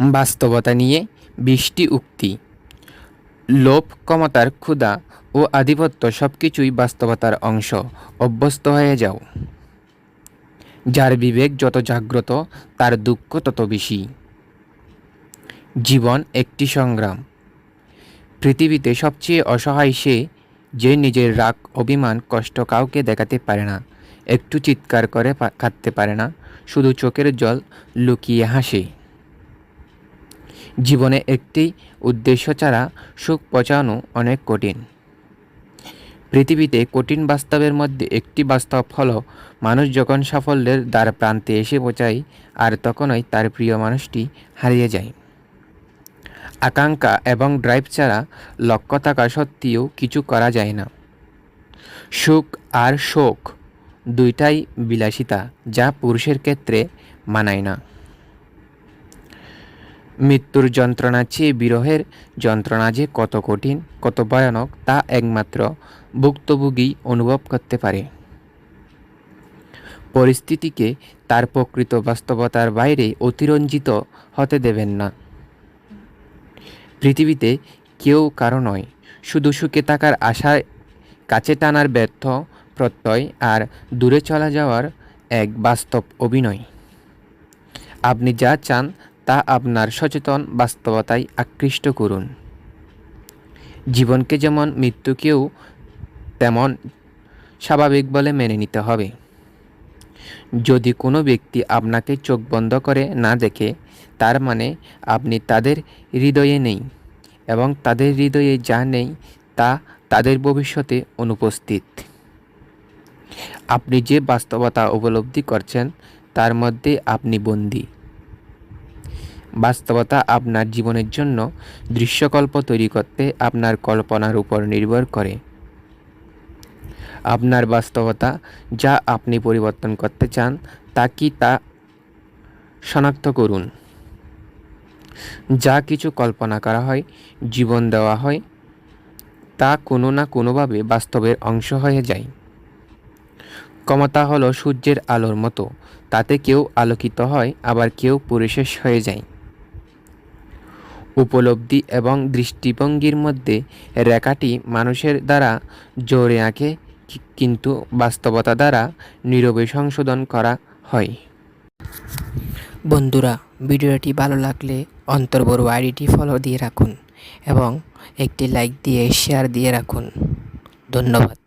বাস্তবতা নিয়ে বিশটি উক্তি। লোভ, ক্ষমতার ক্ষুধা ও আধিপত্য সব কিছুই বাস্তবতার অংশ। অভ্যস্ত হয়ে যাও। যার বিবেক যত জাগ্রত, তার দুঃখ তত বেশি। জীবন একটি সংগ্রাম। পৃথিবীতে সবচেয়ে অসহায় সে যে নিজের রাগ, অভিমান, কষ্ট কাউকে দেখাতে পারে না, একটু চিৎকার করে কাঁদতে পারে না, শুধু চোখের জল লুকিয়ে হাসে। জীবনে একটি উদ্দেশ্য ছাড়া সুখ পচানো অনেক কঠিন। পৃথিবীতে কঠিন বাস্তবের মধ্যে একটি বাস্তব হলো মানুষ যখন সাফল্যের দ্বার প্রান্তে এসে পৌঁছায় আর তখনই তার প্রিয় মানুষটি হারিয়ে যায়। আকাঙ্ক্ষা এবং ড্রাইভ ছাড়া লক্ষ্য থাকা সত্ত্বেও কিছু করা যায় না। সুখ আর শোক দুইটাই বিলাসিতা যা পুরুষের ক্ষেত্রে মানায় না। মৃত্যুর যন্ত্রণার চেয়ে বিরহের যন্ত্রণা যে কত কঠিন, কত ভয়ানক, তা একমাত্র ভুক্তভোগী অনুভব করতে পারে। পরিস্থিতিকে তার প্রকৃত বাস্তবতার বাইরে অতিরঞ্জিত হতে দেবেন না। পৃথিবীতে কেউ কারও নয়, শুধু সুখে থাকার আশায় কাছে টানার ব্যর্থ প্রত্যয় আর দূরে চলে যাওয়ার এক বাস্তব অভিনয়। আপনি যা চান তা আপনার সচেতন বাস্তবতায় আকৃষ্ট করুন। জীবনকে যেমন মৃত্যুকেও তেমন স্বাভাবিক বলে মেনে নিতে হবে। যদি কোনো ব্যক্তি আপনাকে চোখ বন্ধ করে না দেখে, তার মানে আপনি তাদের হৃদয়ে নেই এবং তাদের হৃদয়ে যা নেই, তা তাদের ভবিষ্যতে অনুপস্থিত। আপনি যে বাস্তবতা উপলব্ধি করছেন, তার মধ্যে আপনি বন্দী। বাস্তবতা আপনার জীবনের জন্য দৃশ্যকল্প তৈরি করতে আপনার কল্পনার উপর নির্ভর করে। আপনার বাস্তবতা যা আপনি পরিবর্তন করতে চান, তা কি তা শনাক্ত করুন। যা কিছু কল্পনা করা হয়, জীবন দেওয়া হয়, তা কোনো না কোনোভাবে বাস্তবের অংশ হয়ে যায়। ক্ষমতা হলো সূর্যের আলোর মতো, তাতে কেউ আলোকিত হয়, আবার কেউ পরিশেষ হয়ে যায়। উপলব্ধি এবং দৃষ্টিভঙ্গির মধ্যে রেখাটি মানুষের দ্বারা জোরে আঁকে কিন্তু বাস্তবতা দ্বারা নীরবে সংশোধন করা হয়। বন্ধুরা, ভিডিওটি ভালো লাগলে অন্তর্বড় আইডিটি ফলো দিয়ে রাখুন এবং একটি লাইক দিয়ে শেয়ার দিয়ে রাখুন। ধন্যবাদ।